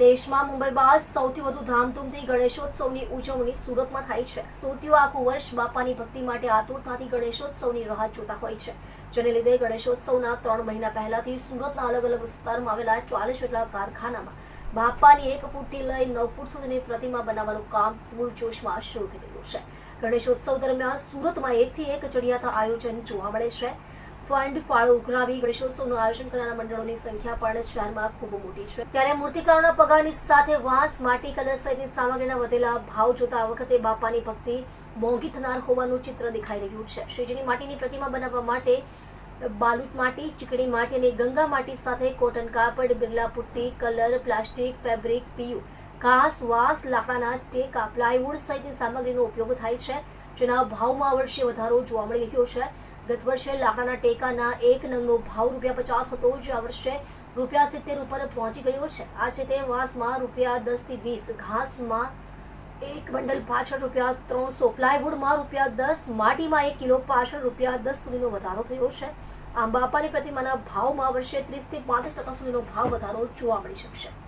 દેશમાં મુંબઈ બાદ સૌથી વધુ ધામધૂમથી ગણેશોત્સવની ઉજવણી સુરતમાં થાય છે. સુરતીઓ આખું વર્ષ બાપાની ભક્તિ માટે આતુરતાથી ગણેશોત્સવની રાહ જોતા હોય છે. જેને લીધે ગણેશોત્સવના ત્રણ મહિના પહેલાથી સુરતના અલગ અલગ વિસ્તારમાં આવેલા ચાલીસ જેટલા કારખાનામાં બાપાની એક ફૂટથી લઈ નવ ફૂટ સુધીની પ્રતિમા બનાવવાનું કામ પૂરજોશમાં શરૂ થઈ ગયું છે. ગણેશોત્સવ દરમિયાન સુરતમાં એકથી એક ચડિયાતા આયોજન જોવા મળે છે. ફંડ ફાળો ઉઘરાવી ગણેશોત્સવનું આયોજન કરનારા મંડળોની સંખ્યા પણ શહેરમાં ખૂબ મોટી છે. ત્યારે મૂર્તિકારોના પગારની સાથે વાંસ, માટી કલર સહિતની સામગ્રીના વધેલા ભાવ જોતા આ વખતે બાપાની ભક્તિ મોંઘી થનાર હોવાનું ચિત્ર દેખાઈ રહ્યું છે. શ્રીજીની માટીની પ્રતિમા બનાવવા માટે બાલુટ માટી, ચીકણી માટી અને ગંગા માટી સાથે કોટન કાપડ, Birla putty, colour, plastic, fabric, PU, ઘાસ, વાસ, લાકડાના ટેકા પ્લાયવુડ સહિતની સામગ્રીનો ઉપયોગ થાય છે. જેના ભાવમાં આ વર્ષે વધારો જોવા મળી રહ્યો છે. ગત વર્ષે લાકડાના ટેકાના એક નંગનો ભાવ રૂપિયા પચાસ હતો. જે આ વર્ષે રૂપિયા સિત્તેર ઉપર પહોંચી ગયો છે. આ છે તે વાંસમાં રૂપિયા દસથી વીસ, ઘાસમાં એક બંડલ પાછળ રૂપિયા ત્રણસો, પ્લાયવુડમાં રૂપિયા દસ, માટીમાં એક કિલો પાછળ રૂપિયા દસ સુધીનો વધારો થયો છે. આમ બાપાની પ્રતિમાના ભાવમાં વર્ષે ત્રીસથી પાંત્રીસ ટકા સુધીનો ભાવ વધારો જોવા મળી શકશે.